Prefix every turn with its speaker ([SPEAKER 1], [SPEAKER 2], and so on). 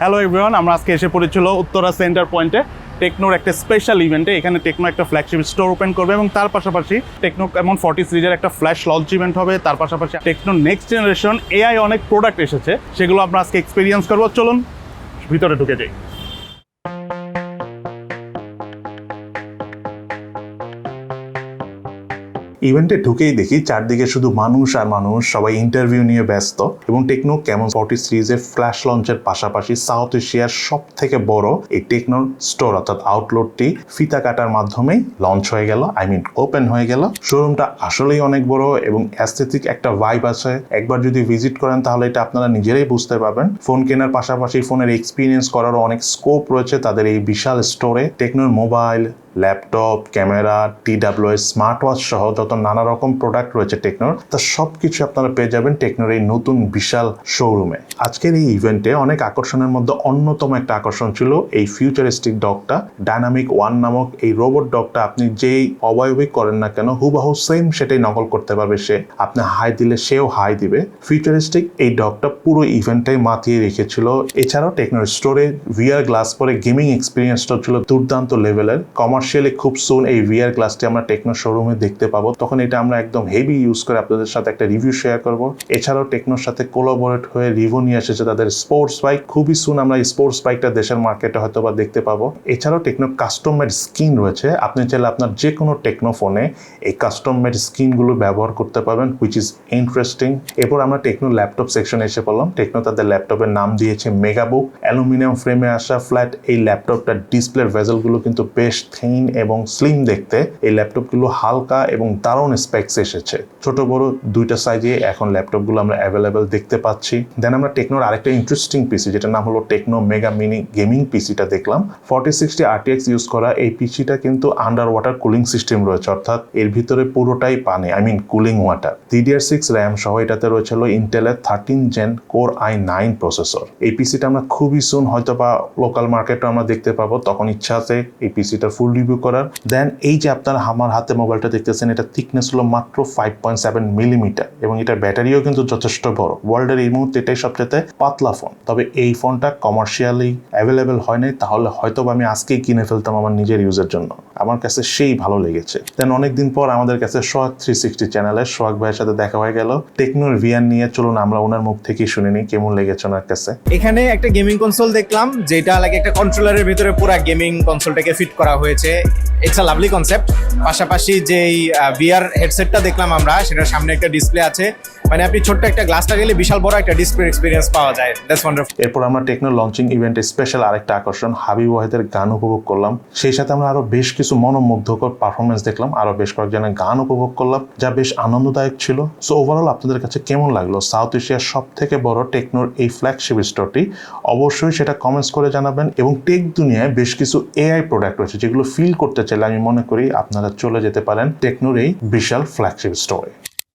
[SPEAKER 1] Hello everyone আমরা আজকে এসে পড়েছিল উত্তরা সেন্টার পয়েন্টে টেকনোর একটা স্পেশাল ইভেন্টে এখানে টেকনো একটা ফ্ল্যাগশিপ স্টোর ওপেন করবে এবং তার পাশাপাশি টেকনো এমন ফর্টি সিরিজের একটা ফ্ল্যাশ লঞ্চ ইভেন্ট হবে। তার পাশাপাশি টেকনো নেক্সট জেনারেশন এআই অনেক প্রোডাক্ট এসেছে। সেগুলো আমরা আজকে এক্সপিরিয়েন্স করব। চলুন, ভিতরে ঢুকে যাই।
[SPEAKER 2] ইভেন্টে ঢুকেই দেখি চারদিকে শুধু মানুষ আর মানুষ, সবাই ইন্টারভিউ নিয়ে ব্যস্ত এবং টেকনো কেমন ফর্টি সিরিজের ফ্ল্যাশ লঞ্চের পাশাপাশি সাউথ এশিয়ার সব থেকে বড় এই টেকনোর স্টোর অর্থাৎ আউটলেটটি ফিতা কাটার মাধ্যমেই লঞ্চ হয়ে গেল। আই মিন ওপেন হয়ে গেল। শোরুমটা আসলেই অনেক বড় এবং অ্যাস্থেটিক একটা ভাইব আছে। একবার যদি ভিজিট করেন তাহলে এটা আপনারা নিজেরাই বুঝতে পারবেন। ফোন কেনার পাশাপাশি ফোনের এক্সপিরিয়েন্স করারও অনেক স্কোপ রয়েছে তাদের এই বিশাল স্টোরে টেকনোর mobile laptop, camera, T TWS smart watch সহ যত নানা রকম প্রোডাক্ট রয়েছে টেকনোর, তা সব কিছু আপনারা পেয়ে যাবেন টেকনোর এই নতুন বিশাল শোরুমে আজকের এই ইভেন্টে অনেক আকর্ষণের মধ্যে অন্যতম একটা আকর্ষণ ছিল এই ফিউচারিস্টিক ডগটা ডাইনামিক ওয়ান নামক এই রোবট ডগটা আপনি যেই অবয়বিক করেন না কেন, হুবাহু সেম সেটাই নকল করতে পারবে সে, আপনি হাই দিলে সেও হাই দিবে। ফিউচারিস্টিক এই ডগটা পুরো ইভেন্টটাই মাতিয়ে রেখেছিল। এছাড়াও টেকনোর স্টোরে ভিআর গ্লাস পরে গেমিং এক্সপিরিয়েন্সটা ছিল দুর্দান্ত লেভেলের কমার্শিয়ালি খুব সুন এই ভিআর গ্লাসটি আমরা টেকনো শোরুমে দেখতে পাবো। তখন এটা আমরা একদম হেভি ইউজ করে আপনাদের সাথে একটা রিভিউ শেয়ার করব। এছাড়াও টেকনোর সাথে কোলাবোরেট হয়ে রিভিউ নিয়ে এসেছে তাদের স্পোর্টস বাইক খুবই সুন আমরা স্পোর্টস বাইকটা দেশের মার্কেটে হয়তো বা দেখতে পাবো। এছাড়াও টেকনো কাস্টম মেড স্কিন রয়েছে। আপনি চাইলে আপনার যে কোনো টেকনো ফোনে এই কাস্টম মেড স্কিনগুলো ব্যবহার করতে পারবেন হুইচ ইজ ইন্টারেস্টিং এরপর আমরা টেকনো ল্যাপটপ সেকশনে এসে পড়লাম। টেকনো তাদের ল্যাপটপের নাম দিয়েছে মেগাবুক অ্যালুমিনিয়াম ফ্রেমে আসা ফ্ল্যাট এই ল্যাপটপটার ডিসপ্লের ভেজেলগুলো কিন্তু বেশ থিন এবং স্লিম দেখতে এই ল্যাপটপগুলো হালকা এবং দারুণ স্পেক্স এসেছে। ছোট, বড় দুইটা সাইজে এখন ল্যাপটপগুলো আমরা অ্যাভেলেবেল দেখতে পাচ্ছি। দেন আমরা টেকনোর আরেকটা ইন্টারেস্টিং পিসি যেটা নাম হলো টেকনো মেগা মিনি গেমিং পিসিটা দেখলাম। ফর্টি সিক্সটি আরটিএক্স ইউজ করা এই পিসিটা কিন্তু আন্ডার ওয়াটার কুলিং সিস্টেম রয়েছে, অর্থাৎ এর ভিতরে পুরোটাই পানি I mean cooling water DDR six RAM সহ এটাতে রয়েছে হলো ইন্টেলের thirteen gen core I nine processor এই পিসিটা আমরা খুবই সুন হয়তো বা লোকাল মার্কেটে আমরা দেখতে পাবো, তখন ইচ্ছা আছে এই পিসিটার ফুল রিভিউ করার। দেন এই যে আপনার আমার হাতে মোবাইলটা দেখতেছেন, এটা থিকনেস হলো মাত্র ফাইভ পয়েন্ট সেভেন মিলিমিটার এবং এটার ব্যাটারিও কিন্তু যথেষ্ট বড়। ওয়ার্ল্ডের এই মুহূর্তে এটাই সবচেয়ে পাতলা ফোন তবে এই ফোনটা কমার্শিয়ালি অ্যাভেলেবেল হয় নাই, তাহলে হয়তো আমি আজকেই কিনে ফেলতাম আমার নিজের ইউজের জন্য। আমার কাছে সেই ভালো লেগেছে। দেন অনেকদিন পর আমাদের কাছে সোহাগ থ্রি সিক্সটি চ্যানেলে সোহাগ ভাইয়ের সাথে দেখা হয়ে গেল। টেকনোর ভিয়ার নিয়ে চলুন, আমরা ওনার মুখ থেকেই শুনে নিই, কেমন লেগেছে ওনার কাছে।
[SPEAKER 3] এখানে একটা গেমিং কনসোল দেখলাম, যেটা লাগে একটা কন্ট্রোলারের ভিতরে পুরো গেমিং কনসোলটাকে ফিট করা হয়েছে। ইটস আ লাভলি কনসেপ্ট পাশাপাশি যেই ভিআর হেডসেটটা দেখলাম আমরা, সেটার সামনে একটা ডিসপ্লে আছে। মানে আপনি ছোট্ট একটা গ্লাসটা গেলে বিশাল বড় একটা ডিসপ্লে এক্সপিরিয়েন্স পাওয়া যায়। দ্যাটস ওয়ান্ডারফুল
[SPEAKER 2] এরপর আমরা টেকনো লঞ্চিং ইভেন্টে স্পেশাল আরেকটা আকর্ষণ, হাবিব ওয়াহেদের গান উপভোগ করলাম। সেই সাথে আমরা আরও বেশ কিছু মনোমুগ্ধকর পারফরমেন্স দেখলাম, আরও বেশ কয়েকজনের গান উপভোগ করলাম, যা বেশ আনন্দদায়ক ছিল। সো ওভারঅল আপনাদের কাছে কেমন লাগল? সাউথ এশিয়ার সব থেকে বড় টেকনোর এই ফ্ল্যাগশিপ স্টোরটি অবশ্যই সেটা কমেন্টস করে জানাবেন এবং টেক দুনিয়ায় বেশ কিছু এআই প্রোডাক্ট রয়েছে, যেগুলো ফিল করতে চাইলে আমি মনে করি আপনারা চলে যেতে পারেন টেকনোর এই বিশাল ফ্ল্যাগশিপ স্টোরে